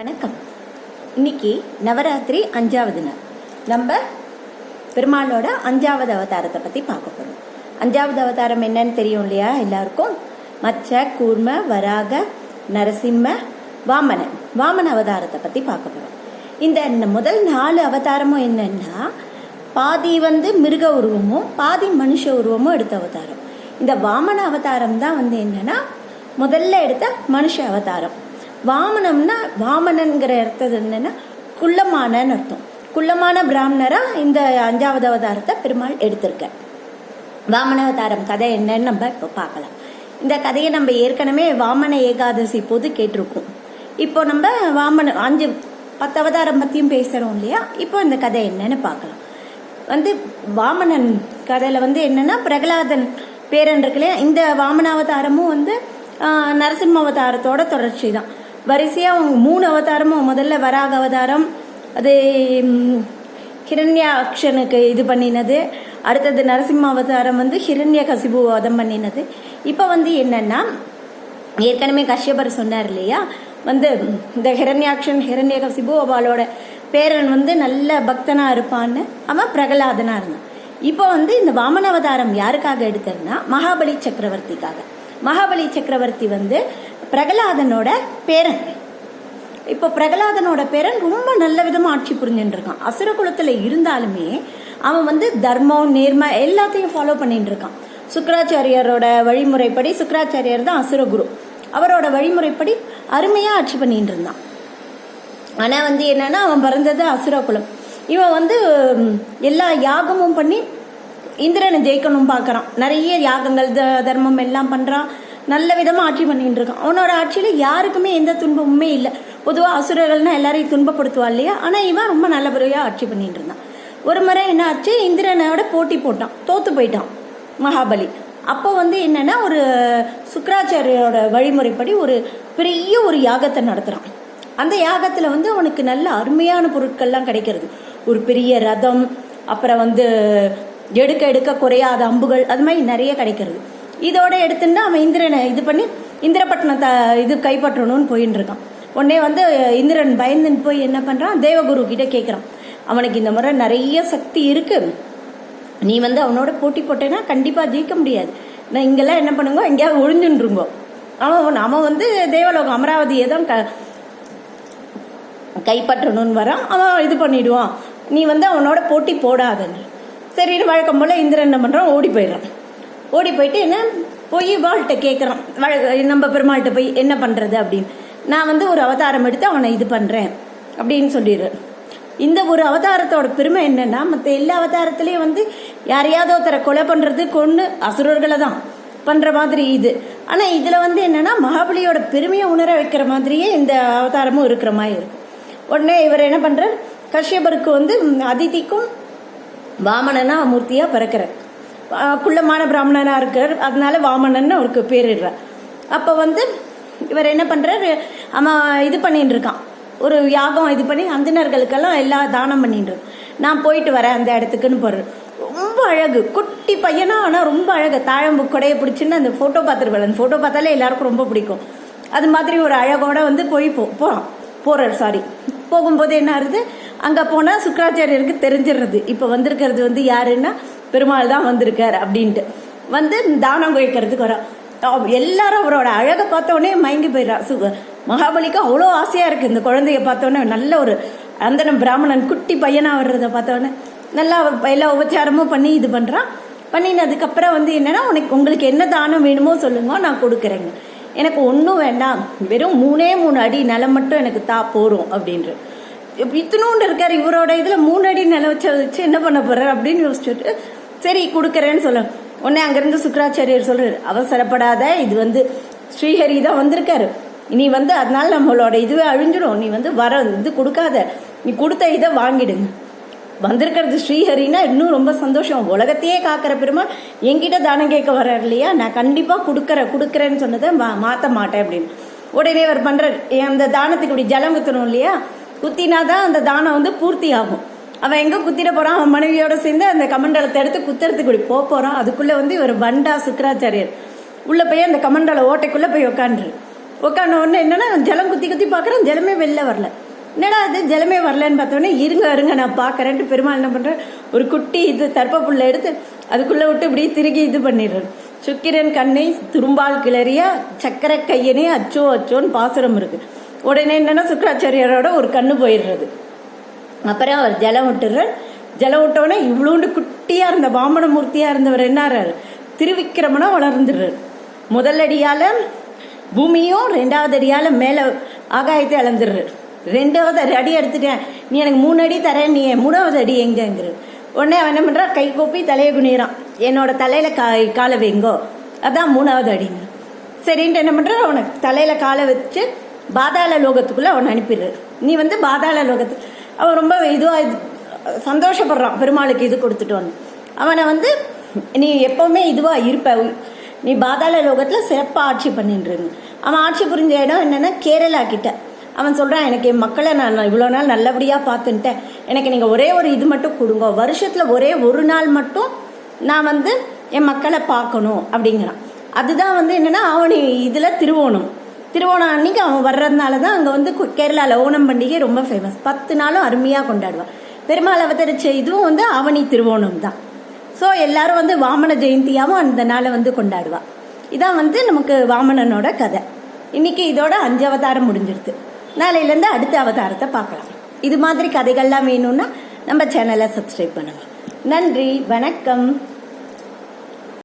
வணக்கம். இன்னைக்கு நவராத்திரி அஞ்சாவது நாள். நம்ம பெருமாளோட அஞ்சாவது அவதாரத்தை பற்றி பார்க்க போகிறோம் அஞ்சாவது அவதாரம் என்னன்னு தெரியும் இல்லையா எல்லாருக்கும்? மச்ச கூர்ம வராக நரசிம்ம வாமன வாமன அவதாரத்தை பற்றி பார்க்க போகிறோம் இந்த முதல் நாலு அவதாரமும் என்னன்னா பாதி வந்து மிருக உருவமும் பாதி மனுஷ உருவமும் எடுத்த அவதாரம். இந்த வாமன அவதாரம் தான் வந்து என்னன்னா முதல்ல எடுத்த மனுஷ அவதாரம். வாமனம்னா வாமனன்கிற அர்த்தம் என்னன்னா குள்ளமானன்னு அர்த்தம். குள்ளமான பிராமணரா இந்த அஞ்சாவது அவதாரத்தை பெருமாள் எடுத்திருக்க வாமன அவதாரம் கதை என்னன்னு நம்ம இப்போ பார்க்கலாம். இந்த கதையை நம்ம ஏற்கனவே வாமன ஏகாதசி போது கேட்டிருக்கோம். இப்போ நம்ம வாமன அஞ்சு பத்து அவதாரம் பற்றியும் பேசுகிறோம் இல்லையா? இப்போ இந்த கதை என்னன்னு பார்க்கலாம். வந்து வாமனன் கதையில் வந்து என்னன்னா பிரகலாதன் பேரன் இருக்கு இல்லையா? இந்த வாமனாவதாரமும் வந்து ஆஹ், நரசிம்ம அவதாரத்தோட தொடர்ச்சி தான் வரிசையாக அவங்க மூணு அவதாரமும் முதல்ல வராக அவதாரம் அது ஹிரண்யா ஹிரண்யாக்ஷனுக்கு இது பண்ணினது. அடுத்தது நரசிம்ம அவதாரம் வந்து ஹிரண்ய கசிபு வதம் பண்ணினது. இப்போ வந்து என்னன்னா ஏற்கனவே கஷ்யபர் சொன்னார் இல்லையா? வந்து இந்த ஹிரண்யாக்ஷன் ஹிரண்ய கசிபு அவளோட பேரன் வந்து நல்ல பக்தனா இருப்பான்னு அவன் பிரகலாதனா இருந்தான். இப்போ வந்து இந்த வாமன அவதாரம் யாருக்காக எடுத்ததுன்னா மகாபலி சக்கரவர்த்திக்காக. மகாபலி சக்கரவர்த்தி வந்து பிரகலாதனோட பேரன். இப்போ பிரகலாதனோட பேரன் ரொம்ப நல்ல விதமாக ஆட்சி புரிஞ்சுட்டு இருக்கான் அசுர குலத்தில் இருந்தாலுமே அவன் வந்து தர்மம் நேர்மை எல்லாத்தையும் ஃபாலோ பண்ணிட்டு இருக்கான் சுக்கராச்சாரியரோட வழிமுறைப்படி சுக்கராச்சாரியர் தான் அசுரகுரு அவரோட வழிமுறைப்படி அருமையாக ஆட்சி பண்ணிட்டு இருந்தான் ஆனால் வந்து என்னன்னா அவன் பிறந்தது அசுர குலம். இவன் வந்து எல்லா யாகமும் பண்ணி இந்திரனை ஜெயிக்கணும் பார்க்குறான் நிறைய யாகங்கள் த- தர்மம் எல்லாம் பண்ணுறான் நல்ல விதமாக ஆட்சி பண்ணிக்கிட்டு இருக்கான். அவனோட ஆட்சியில் யாருக்குமே எந்த துன்பமுமே இல்லை. பொதுவாக அசுரர்கள்னா எல்லாரையும் துன்பப்படுத்துவா இல்லையா? ஆனால் இவன் ரொம்ப நல்லபடியாக ஆட்சி பண்ணிகிட்டு இருந்தான். ஒரு முறை என்ன ஆச்சு? இந்திரனோட போட்டி போட்டான். தோற்று போயிட்டான் மகாபலி. அப்போ வந்து என்னென்னா ஒரு சுக்கராச்சாரியோட வழிமுறைப்படி ஒரு பெரிய ஒரு யாகத்தை நடத்துகிறான் அந்த யாகத்தில் வந்து அவனுக்கு நல்ல அருமையான பொருட்கள்லாம் கிடைக்கிறது. ஒரு பெரிய ரதம் அப்புறம் வந்து எடுக்க எடுக்க குறையாத அம்புகள் அது மாதிரி நிறைய கிடைக்கிறது. இதோட எடுத்துட்டு அவன் இந்திரனை இது பண்ணி இந்திரப்பட்டினத்தை இது கைப்பற்றணும்னு போயின்னு இருக்கான். உடனே வந்து இந்திரன் பயந்துன்னு போய் என்ன பண்ணுறான் தேவகுரு கிட்ட கேட்குறான் அவனுக்கு இந்த முறை நிறைய சக்தி இருக்கு. நீ வந்து அவனோட போட்டி போட்டேன்னா கண்டிப்பாக ஜெயிக்க முடியாது. நான் இங்கெல்லாம் என்ன பண்ணுங்க எங்கேயாவது ஒழிஞ்சுன்றுங்கோ அவன் அவன் வந்து தேவலோகம் அமராவதியை தான் க கைப்பற்றணும்னு வரான். அவன் இது பண்ணிடுவான். நீ வந்து அவனோட போட்டி போடாதன்னு. சரின்னு வழக்கம் போல இந்திரன் என்ன பண்ணுறான் ஓடி போயிடுறான். ஓடி போயிட்டு என்ன போய் வாழ்கிட்ட கேட்குறான் நம்ம பெருமாள்கிட்ட போய் என்ன பண்ணுறது அப்படின்னு. நான் வந்து ஒரு அவதாரம் எடுத்து அவனை இது பண்ணுறேன் அப்படின்னு சொல்லிடுறேன் இந்த ஒரு அவதாரத்தோட பெருமை என்னென்னா மற்ற எல்லா அவதாரத்துலேயும் வந்து யாரையாவது ஒருத்தரை கொலை பண்ணுறது கொன்று அசுரர்களை தான் பண்ணுற மாதிரி இது. ஆனால் இதில் வந்து என்னென்னா மகாபலியோட பெருமையை உணர வைக்கிற மாதிரியே இந்த அவதாரமும் இருக்கிற மாதிரி இருக்கும் உடனே இவர் என்ன பண்ணுறார் கஷ்யபருக்கு வந்து அதிதிக்கும் வாமனனா மூர்த்தியாக பிறக்கிறார். குள்ளமான பிராமணனாக இருக்கார். அதனால வாமணன் அவருக்கு பேரிடுறார். அப்போ வந்து இவர் என்ன பண்ணுறாரு அவன் இது பண்ணிட்டு இருக்கான். ஒரு யாகம் இது பண்ணி அந்தினர்களுக்கெல்லாம் எல்லா தானம் பண்ணிட்டு நான் போயிட்டு வரேன் அந்த இடத்துக்குன்னு போடுறேன் ரொம்ப அழகு. குட்டி பையனா ஆனால் ரொம்ப அழகு. தாழம்பு கொடையை பிடிச்சின்னு அந்த ஃபோட்டோ பார்த்துருப்பேன் அந்த ஃபோட்டோ பார்த்தாலே எல்லாருக்கும் ரொம்ப பிடிக்கும். அது மாதிரி ஒரு அழகோட வந்து போய் போ போகிறான் போகிறார் சாரி போகும்போது என்ன ஆகுது? அங்கே போனால் சுக்கராச்சாரியருக்கு தெரிஞ்சிடுறது. இப்போ வந்திருக்கிறது வந்து யாருன்னா பெருமாள் தான் வந்திருக்கார் அப்படின்ட்டு. வந்து தானம் குழைக்கிறதுக்கு வரா எல்லாரும் அவரோட அழகை பார்த்த மயங்கி போயிடுறான். சு மகாபலிக்கு அவ்வளோ ஆசையாக இருக்குது இந்த குழந்தைய பார்த்தோன்னே நல்ல ஒரு அந்தனம் பிராமணன் குட்டி பையனாக வர்றத பார்த்தோன்னே நல்லா அவர் எல்லா உபச்சாரமும் பண்ணி இது பண்ணுறான் பண்ணினதுக்கப்புறம் வந்து என்னன்னா உனக்கு உங்களுக்கு என்ன தானம் வேணுமோ சொல்லுங்க நான் கொடுக்குறேங்க. எனக்கு ஒன்றும் வேண்டாம். வெறும் மூணே மூணு அடி நிலம் மட்டும் எனக்கு தா போகிறோம் அப்படின்ற. இத்தினோண்டு இருக்காரு இவரோட இதில் மூணு அடி நிலம் வச்சு வச்சு என்ன பண்ண போகிறார் அப்படின்னு யோசிச்சுட்டு சரி கொடுக்குறேன்னு சொல்ல. உடனே அங்கேருந்து சுக்கராச்சாரியர் சொல்கிறார் அவசரப்படாத இது வந்து ஸ்ரீஹரி தான் வந்திருக்காரு. நீ வந்து அதனால நம்மளோட இதுவே அழிஞ்சிடும். நீ வந்து வர இது கொடுக்காத. நீ கொடுத்த இதை வாங்கிடுங்க வந்திருக்கிறது ஸ்ரீஹரினா இன்னும் ரொம்ப சந்தோஷம். உலகத்தையே காக்கிற பெருமாள் என்கிட்ட தானம் கேட்க வர்றார் இல்லையா? நான் கண்டிப்பாக கொடுக்குறேன் கொடுக்குறேன்னு சொன்னதை மா- மாற்ற மாட்டேன் அப்படின்னு. உடனே அவர் பண்ணுறார் "ஏன் அந்த தானத்துக்கு இப்படி ஜலம் குத்தணும் இல்லையா? குத்தினாதான் அந்த தானம் வந்து பூர்த்தி ஆகும் அவன் எங்கே குத்திட போகிறான் அவன் மனைவியோட சேர்ந்து அந்த கமண்டலத்தை எடுத்து குத்துறதுக்கு இப்படி போக போகிறான் அதுக்குள்ளே வந்து இவர் பண்டா சுக்கராச்சாரியர். உள்ளே போய் அந்த கமண்டல ஓட்டைக்குள்ளே போய் உட்காந்துரு உட்காந்த உடனே என்னன்னா ஜலம் குத்தி குத்தி பார்க்குறேன் ஜலமே வெளில வரல. என்னடா அது ஜலமே வரலன்னு பார்த்தோன்னே இருங்க இருங்க நான் பார்க்குறேன்ட்டு பெருமாள் என்ன பண்ணுறேன் ஒரு குட்டி இது தர்ப்ப புல்லை எடுத்து அதுக்குள்ளே விட்டு இப்படி திருகி இது பண்ணிடுறாரு. சுக்கிரன் கண்ணை துரும்பால் கிளறியா சக்கர கையனே அச்சோ அச்சோன்னு பாசுரம் இருக்குது உடனே என்னென்னா சுக்கராச்சாரியரோட ஒரு கண்ணு போயிடுறது. அப்புறம் அவர் ஜலம் விட்டுறார் ஜலம் விட்டோடனே இவ்வளோண்டு குட்டியாக இருந்த வாமன மூர்த்தியாக இருந்தவர் என்னாரார் திருவிக்கிரமனா வளர்ந்துடுறார். முதல் பூமியும் ரெண்டாவது அடியால் மேலே ஆகாயத்தை அளந்துடுறார். ரெண்டாவது அடி எடுத்துட்டேன். நீ எனக்கு மூணு அடி தரேன் நீ மூணாவது அடி எங்கங்கிற. உடனே அவன் என்ன பண்ணுறான் கை கூப்பி தலையை குனிகிறான் என்னோட தலையில் கா காலை வைங்கோ. அதான் மூணாவது அடிங்க. சரின்ட்டு என்ன பண்ணுறான் அவனுக்கு தலையில் காலை வச்சு பாதாள லோகத்துக்குள்ளே அவன் அனுப்பிடுறாரு. நீ வந்து பாதாள லோகத்துக்கு அவன் ரொம்ப இதுவாக இது- சந்தோஷப்படுறான். பெருமாளுக்கு இது கொடுத்துட்டோன்னு அவனை வந்து நீ எப்போவுமே இதுவாக இருப்ப. நீ பாதாள லோகத்தில் சிறப்பாக ஆட்சி பண்ணிட்டு அவன் ஆட்சி புரிஞ்ச இடம் என்னென்னா கேரளா கிட்ட. அவன் சொல்கிறான் எனக்கு என் மக்களை நான் இவ்வளோ நாள் நல்லபடியாக பார்த்துட்டேன். எனக்கு நீங்கள் ஒரே ஒரு இது மட்டும் கொடுங்க. வருஷத்தில் ஒரே ஒரு நாள் மட்டும் நான் வந்து என் மக்களை பார்க்கணும் அப்படிங்கிறான். அதுதான் வந்து என்னென்னா அவனி இதில் திருவோணம். திருவோணம் அன்னைக்கு அவன் வர்றதுனால தான் அங்கே வந்து கு- ஓணம் பண்டிகை ரொம்ப ஃபேமஸ் பத்து நாளும் அருமையாக கொண்டாடுவான். பெருமாள் அவதரிச்ச இதுவும் வந்து ஆவணி திருவோணம் தான். ஸோ எல்லாரும் வந்து வாமன ஜெயந்தியாவும் அந்த நாளை வந்து கொண்டாடுவா. இதான் வந்து நமக்கு வாமனனோட கதை. இன்னைக்கு இதோட அஞ்சு அவதாரம் முடிஞ்சிருது. நாளையிலேருந்து அடுத்த அவதாரத்தை பார்க்கலாம். இது மாதிரி கதைகள்லாம் வேணும்னா நம்ம சேனலை சப்ஸ்கிரைப் பண்ணுங்க. நன்றி வணக்கம்.